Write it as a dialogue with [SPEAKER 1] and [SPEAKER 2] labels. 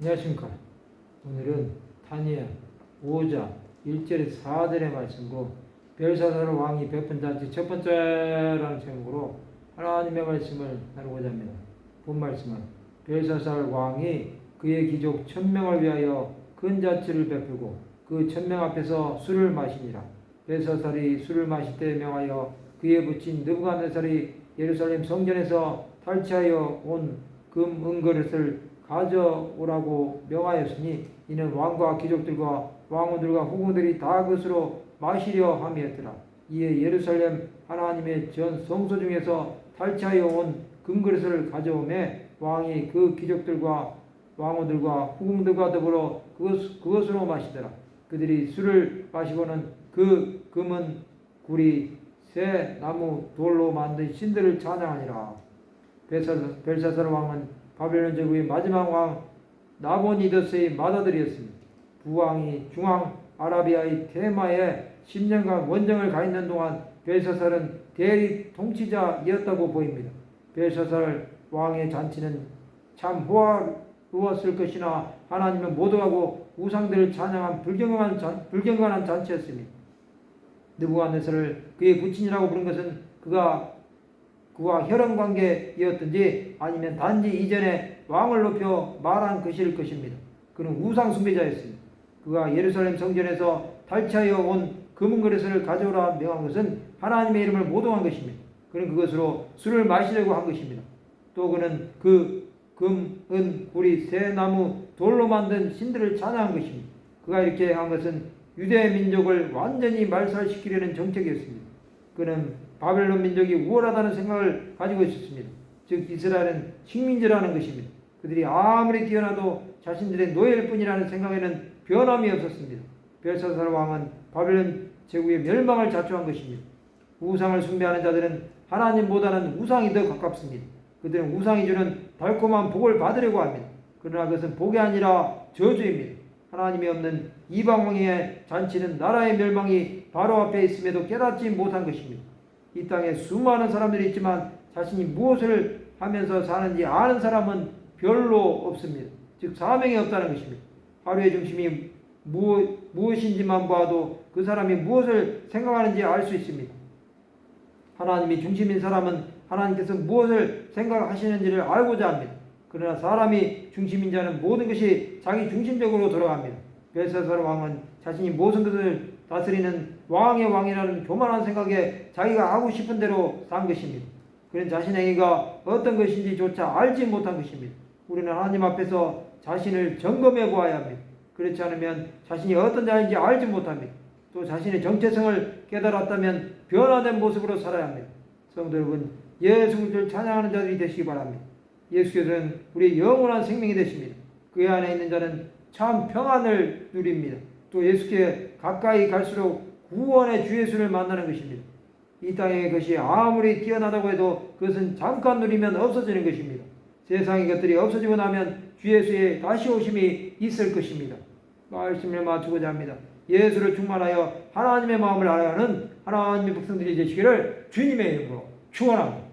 [SPEAKER 1] 안녕하십니까. 오늘은 다니엘 5장 1절에서 4절의 말씀으로 벨사살 왕이 베푼 잔치 첫 번째라는 제목으로 하나님의 말씀을 나누고자 합니다. 본 말씀은 벨사살 왕이 그의 귀족 천명을 위하여 큰 잔치를 베풀고 그 천명 앞에서 술을 마시니라. 벨사살이 술을 마실 때 명하여 그의 붙인 느부갓네살이 예루살렘 성전에서 탈취하여 온 금 은그릇을 가져오라고 명하였으니 이는 왕과 귀족들과 왕후들과 후궁들이 다 그것으로 마시려 함이었더라. 이에 예루살렘 하나님의 전 성소 중에서 탈취하여 온 금그릇을 가져오매 왕이 그 귀족들과 왕후들과 후궁들과 더불어 그것, 그것으로 마시더라. 그들이 술을 마시고는 그 금은 구리 새 나무 돌로 만든 신들을 찬양하니라. 벨사살, 왕은 바벨론 제국의 마지막 왕 나보니더스의 맏아들이었습니다. 부왕이 중앙 아라비아의 테마에 10년간 원정을 가 있는 동안 벨사살은 대리 통치자이었다고 보입니다. 벨사살 왕의 잔치는 참 호화로웠을 것이나 하나님은 모독하고 우상들을 찬양한 불경한 잔, 불경건한 잔치였습니다. 느부갓네살을 그의 부친이라고 부른 것은 그가 그와 혈연 관계이었든지 아니면 단지 이전에 왕을 높여 말한 것일 것입니다. 그는 우상 숭배자였습니다. 그가 예루살렘 성전에서 탈취하여 온 금은 그릇을 가져오라 명한 것은 하나님의 이름을 모독한 것입니다. 그는 그것으로 술을 마시려고 한 것입니다. 또 그는 그 금, 은, 구리, 새 나무, 돌로 만든 신들을 찬양한 것입니다. 그가 이렇게 한 것은 유대 민족을 완전히 말살시키려는 정책이었습니다. 그는 바벨론 민족이 우월하다는 생각을 가지고 있었습니다. 즉 이스라엘은 식민지라는 것입니다. 그들이 아무리 뛰어나도 자신들의 노예일 뿐이라는 생각에는 변함이 없었습니다. 벨사살 왕은 바벨론 제국의 멸망을 자초한 것입니다. 우상을 숭배하는 자들은 하나님보다는 우상이 더 가깝습니다. 그들은 우상이 주는 달콤한 복을 받으려고 합니다. 그러나 그것은 복이 아니라 저주입니다. 하나님이 없는 이방 왕의 잔치는 나라의 멸망이 바로 앞에 있음에도 깨닫지 못한 것입니다. 이 땅에 수많은 사람들이 있지만 자신이 무엇을 하면서 사는지 아는 사람은 별로 없습니다. 즉 사명이 없다는 것입니다. 하루의 중심이 무엇, 무엇인지만 봐도 그 사람이 무엇을 생각하는지 알 수 있습니다. 하나님이 중심인 사람은 하나님께서 무엇을 생각하시는지를 알고자 합니다. 그러나 사람이 중심인 자는 모든 것이 자기 중심적으로 돌아갑니다. 벨사살 왕은 자신이 것을 다스리는 왕의 왕이라는 교만한 생각에 자기가 하고 싶은 대로 산 것입니다. 그는 자신의 행위가 어떤 것인지조차 알지 못한 것입니다. 우리는 하나님 앞에서 자신을 점검해 보아야 합니다. 그렇지 않으면 자신이 어떤 자인지 알지 못합니다. 또 자신의 정체성을 깨달았다면 변화된 모습으로 살아야 합니다. 성도 여러분, 예수 그리스도를 찬양하는 자들이 되시기 바랍니다. 예수께서는 우리의 영원한 생명이 되십니다. 그 안에 있는 자는 참 평안을 누립니다. 또 예수께 가까이 갈수록 구원의 주 예수를 만나는 것입니다. 이 땅의 것이 아무리 뛰어나다고 해도 그것은 잠깐 누리면 없어지는 것입니다. 세상의 것들이 없어지고 나면 주 예수의 다시 오심이 있을 것입니다. 말씀을 마치고자 합니다. 예수를 충만하여 하나님의 마음을 알아가는 하나님의 백성들이 되시기를 주님의 이름으로 축원합니다.